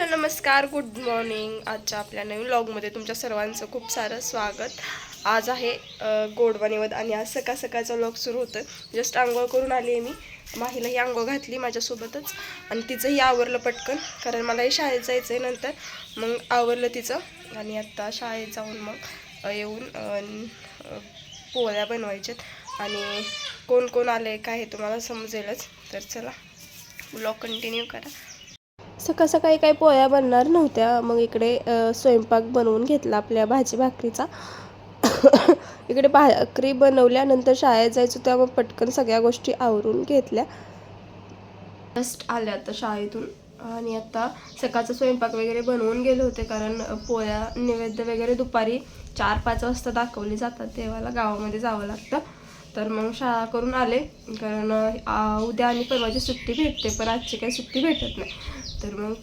Hello नमस्कार good morning. आजच्या आपल्या नवीन व्लॉगमध्ये तुमच्या सर्वांचं खूप सारं स्वागत. आज आहे अ, गोडवा निवद आणि आज सकाळ सकाळचा व्लॉग सुरू होतं जस्ट आंघोळ करून आली आहे मी. माहीला ही आंघोळ घातली माझ्यासोबतच आणि तिचंही आवरलं पटकन कारण मलाही शाळेत जायचं आहे नंतर. मग आवरलं तिचं आणि आत्ता शाळेत जाऊन मग येऊन पोळ्या बनवायच्यात. आणि कोण कोण आलं आहे काय हे तुम्हाला समजेलच. तर चला ब्लॉग कंटिन्यू करा. सकाळ सकाळी काही पोळ्या बनणार नव्हत्या. मग इकडे स्वयंपाक बनवून घेतला आपल्या भाजी भाकरीचा. इकडे भाकरी बनवल्यानंतर शाळेत जायचं तेव्हा मग पटकन सगळ्या गोष्टी आवरून घेतल्या. जस्ट आल्या आता शाळेतून. आणि आता सकाळचा स्वयंपाक वगैरे बनवून गेले होते कारण पोळ्या नैवेद्य वगैरे दुपारी चार पाच वाजता दाखवली जातात. तेव्हाला गावामध्ये जावं लागतं. तर मग शाळा करून आले. कारण उद्या आणि परवाची सुट्टी भेटते. पण आजची काही सुट्टी भेटत नाही. तर मग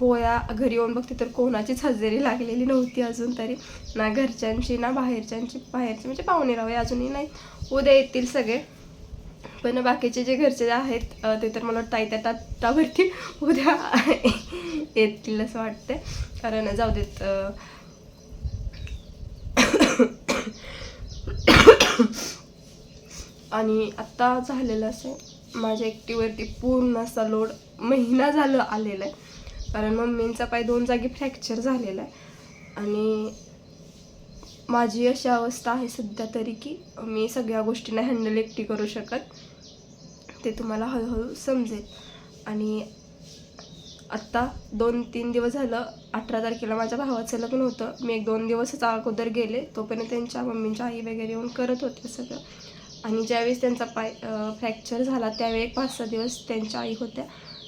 पोया घरी येऊन बघते तर कोणाचीच हजेरी लागलेली नव्हती अजून तरी. ना घरच्यांची ना बाहेरच्यांची बाहेरची म्हणजे पाहुणे राहावे अजूनही नाही उद्या येतील सगळे. पण बाकीचे जे घरचे आहेत ते तर मला वाटतं आई त्या ताटावरती उद्या येतील असं वाटतंय. कारण जाऊ देत आणि आत्ता झालेलं असं माझ्या एकटीवरती पूर्ण असा लोड महिना झालं आलेला आहे. कारण मम्मींचा पाय दोन जागी फ्रॅक्चर झालेला आहे. आणि माझी अशी अवस्था आहे सध्या तरी की मी सगळ्या गोष्टींना हँडल एकटी करू शकत. ते तुम्हाला हळूहळू समजेल. आणि आत्ता दोन तीन दिवस झालं अठरा तारखेला माझ्या भावाचं लग्न होतं. मी एक दोन दिवसच अगोदर गेले. तोपर्यंत त्यांच्या मम्मींच्या आई वगैरे येऊन करत होते सगळं. आणि ज्यावेळेस त्यांचा पाय फ्रॅक्चर झाला त्यावेळी एक पाच सहा दिवस त्यांच्या आई होत्या.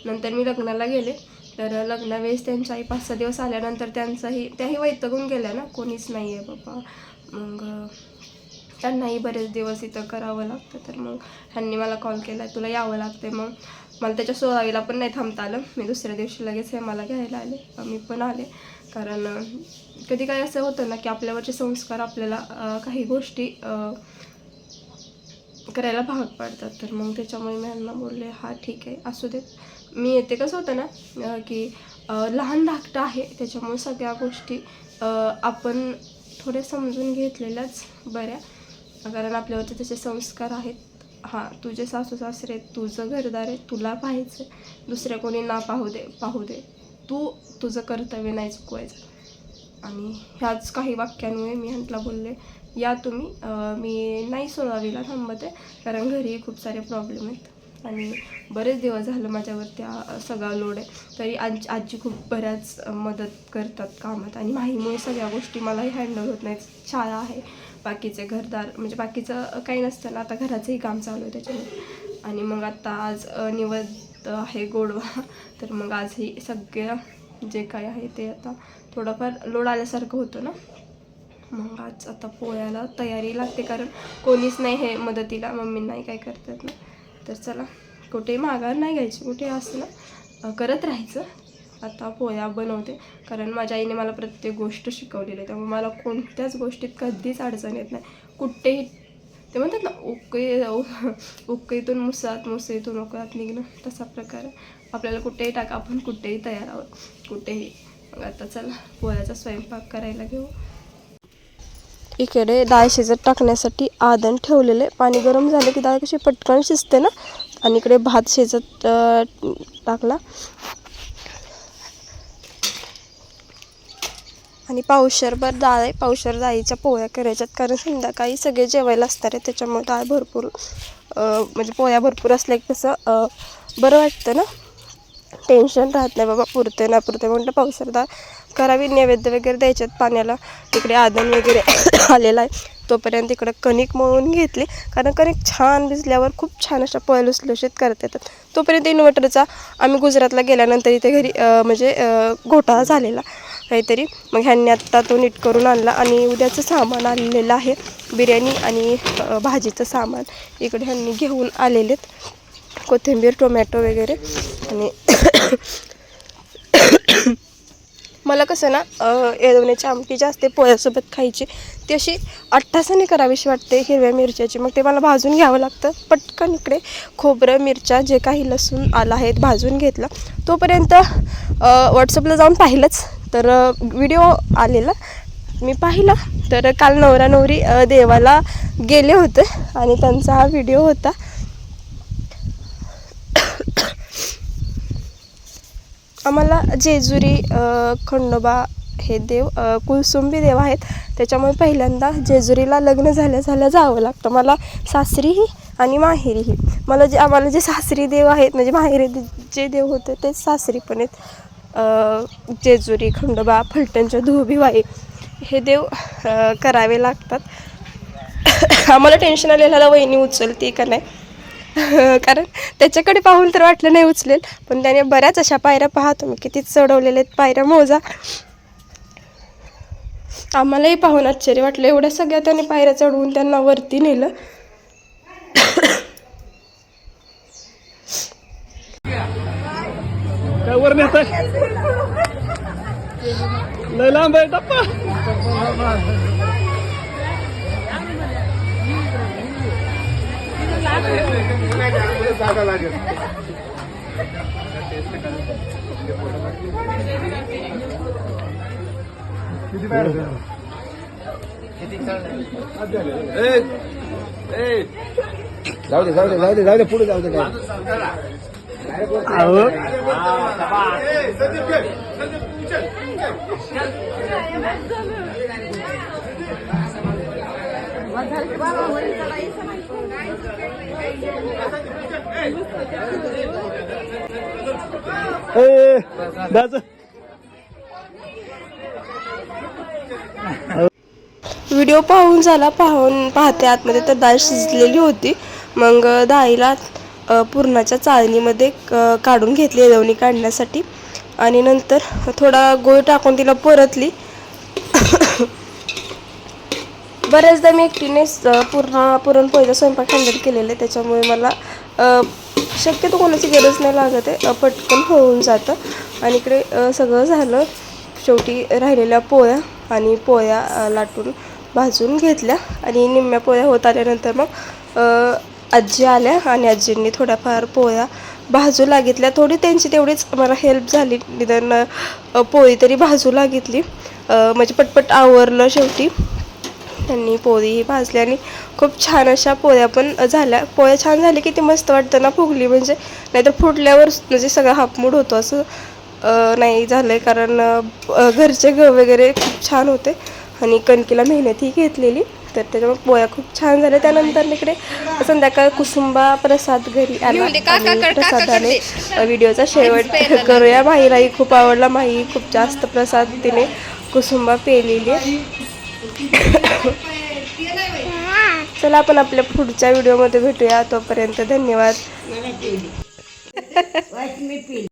नंतर मी लग्नाला गेले. तर लग्नावेळेस त्यांच्या आई पाच सहा दिवस आल्यानंतर त्यांचाही त्याही वैतगून गेल्या ना कोणीच नाही आहे बाबा. मग त्यांनाही बरेच दिवस इथं करावं लागतं. तर मग ह्यांनी मला कॉल केला तुला यावं लागते मग मला त्याच्या सोळावीला पण नाही थांबता आलं. मी दुसऱ्या दिवशी लगेच हे मला घ्यायला आले. मी पण आले. कारण कधी काय असं होतं ना की आपल्यावरचे संस्कार आपल्याला काही गोष्टी करायला भाग पाडतात. तर मग त्याच्यामुळे मी यांना बोलले हा ठीक आहे असू देत. मी येते कसं होतं ना की लहान धाकटं आहे त्याच्यामुळे सगळ्या गोष्टी आपण थोडे समजून घेतलेल्याच बऱ्या. कारण आपल्यावरती त्याचे संस्कार आहेत. हां तुझे सासू सासरे आहेत, तुझं घरदार आहे तुला पाहायचं दुसऱ्या कोणी ना पाहू दे पाहू दे. तू तुझं कर्तव्य नाही चुकवायचं. आणि ह्याच काही वाक्यांमुळे मी ह्यांना बोलले या तुम्ही मी नाही सोळावीला थांबते कारण घरी खूप सारे प्रॉब्लेम आहेत. आणि बरेच दिवस झालं माझ्यावरती हा सगळा लोड आहे. तरी आज आजी खूप बऱ्याच मदत करतात कामात. आणि माहीमुळे सगळ्या गोष्टी मलाही हँडल होत नाहीत. शाळा आहे बाकीचे घरदार म्हणजे बाकीचं काही नसतं ना. आता घराचंही काम चालू आहे त्याच्यामुळे आणि मग आता आज निवद आहे गोडवा. तर मग आजही सगळं जे काय आहे ते आता थोडंफार लोड आल्यासारखं होतं ना. मग आज आता पोळ्याला तयारी लागते. कारण कोणीच नाही हे मदतीला. मम्मी नाही काय करतात ना. तर चला कुठेही माघार नाही घ्यायची कुठे असं ना करत राहायचं. आता पोया बनवते कारण माझ्या आईने मला प्रत्येक गोष्ट शिकवलेली आहे. त्यामुळे मला कोणत्याच गोष्टीत कधीच अडचण येत नाही. कुठेही ते म्हणतात ना उकळी उकळीतून मुसात मुसळीतून उकळात निघणं तसा प्रकार आपल्याला कुठेही टाका आपण कुठेही तयार आहोत. कुठेही. मग आता चला पोळ्याचा स्वयंपाक करायला घेऊ. इकडे डाळ शिजत टाकण्यासाठी आदन ठेवलेले पाणी गरम झालं की डाळ कशी पटकन शिजते ना? आणि इकडे भात शिजत टाकला. आणि पावशरभर डाळ आहे. पावशर डाळीच्या पोळ्या करायच्यात. कारण संध्याकाळी सगळे जेवायला असणार आहे त्याच्यामुळे डाळ भरपूर म्हणजे पोळ्या भरपूर असल्या की कसं बरं वाटतं ना? टेन्शन राहत नाही बाबा. पुरते ना पुरते म्हटलं पावसाळा डाळ करावी नैवेद्य वगैरे द्यायच्यात पाण्याला तिकडे आदन वगैरे आलेला आहे तोपर्यंत इकडं कणिक मळून घेतली कारण कणिक छान भिजल्यावर खूप छान अशा पोळ्या लुसलुशीत करता येतात तोपर्यंत इन्व्हर्टरचा आम्ही गुजरातला गेल्यानंतर इथे घरी म्हणजे घोटाळा झालेला काहीतरी मग ह्यांनी आत्ता तो नीट करून आणला आणि उद्याचं सामान आणलेलं आहे बिर्याणी आणि भाजीचं सामान इकडे ह्यांनी घेऊन आलेलेत कोथिंबीर टोमॅटो वगैरे आणि मला कसं ना येदवण्याची आमटी जी असते पोळ्यासोबत खायची. ती अशी अट्टासाने करावीशी वाटते हिरव्या मिरच्याची. मग ते मला भाजून घ्यावं लागतं. पटकन इकडे खोबरं मिरच्या जे काही लसूण आलं आहेत भाजून घेतलं. तोपर्यंत व्हॉट्सअपला जाऊन पाहिलंच. तर व्हिडिओ आलेला. मी पाहिला. तर काल नवरा नवरी देवाला गेले होते आणि त्यांचा हा व्हिडिओ होता. आम्हाला जेजुरी खंडोबा हे देव कुलसुंबी देव आहेत. त्याच्यामुळे पहिल्यांदा जेजुरीला लग्न झाल्या झाल्या जावं लागतं. मला सासरीही आणि माहेरीही मला जे आम्हाला जे सासरी देव आहेत म्हणजे माहेरी जे देव होते ते सासरी पण आहेत. जेजुरी खंडोबा फलटणच्या धोबीवाई हे देव करावे लागतात. आम्हाला टेन्शन आलेल्याला वहिनी उचलते का नाही? कारण त्याच्याकडे पाहून तर वाटलं नाही उचलेल पण त्याने बऱ्याच अशा पायऱ्या पाहतो. मी किती चढवलेल्या आहेत पायऱ्या मोजा. आम्हालाही पाहून आश्चर्य वाटलं. एवढ्या सगळ्या त्याने पायऱ्या चढवून त्यांना वरती नेलं. काय वर लय लांब आहे टप्पा. जाऊ दे जाऊ दे जाऊ दे जाऊ दे पुढे जाऊ दे काय? अहो व्हिडिओ पाहून झाला पाहून पाहते आतमध्ये तर डाळ शिजलेली होती. मग डाळीला पुरणाच्या चाळणीमध्ये काढून घेतली लवणी काढण्यासाठी. आणि नंतर थोडा गोळ टाकून तिला परतली. बऱ्याचदा मी एकटीनेच पूर्ण पुरणपोळीचा स्वयंपाक हँडल केलेला आहे त्याच्यामुळे मला शक्यतो कोणाची गरज नाही लागत आहे पटकन होऊन जातं. आणि इकडे सगळं झालं शेवटी राहिलेल्या पोळ्या आणि पोळ्या लाटून भाजून घेतल्या. आणि निम्म्या पोळ्या होत आल्यानंतर मग आजी आल्या आणि आजींनी थोड्याफार पोळ्या भाजू लागितल्या. थोडी त्यांची तेवढीच मला हेल्प झाली. निदान पोळी तरी भाजू लागितली. म्हणजे पटपट आवरलं शेवटी. त्यांनी पोळी भाजली आणि खूप छान अशा पोळ्या पण झाल्या. पोळ्या छान झाली की ती मस्त वाटतं ना फुगली. म्हणजे नाहीतर फुटल्यावर म्हणजे सगळा हापमूड होतो. असं नाही झालं आहे कारण घरचे ग वगैरे खूप छान होते. आणि कणकीला मेहनतही घेतलेली. तर त्याच्यामुळे पोळ्या खूप छान झाल्या. त्यानंतर इकडे संध्याकाळ कुसुंबा प्रसाद घरी आला. आणि प्रसादाने व्हिडिओचा शेवट करूया. माहीलाही खूप आवडला. माही खूप जास्त प्रसाद तिने कुसुंबा पेलेली चला आपण आपल्या पुढच्या व्हिडिओमध्ये भेटूया. तोपर्यंत धन्यवाद.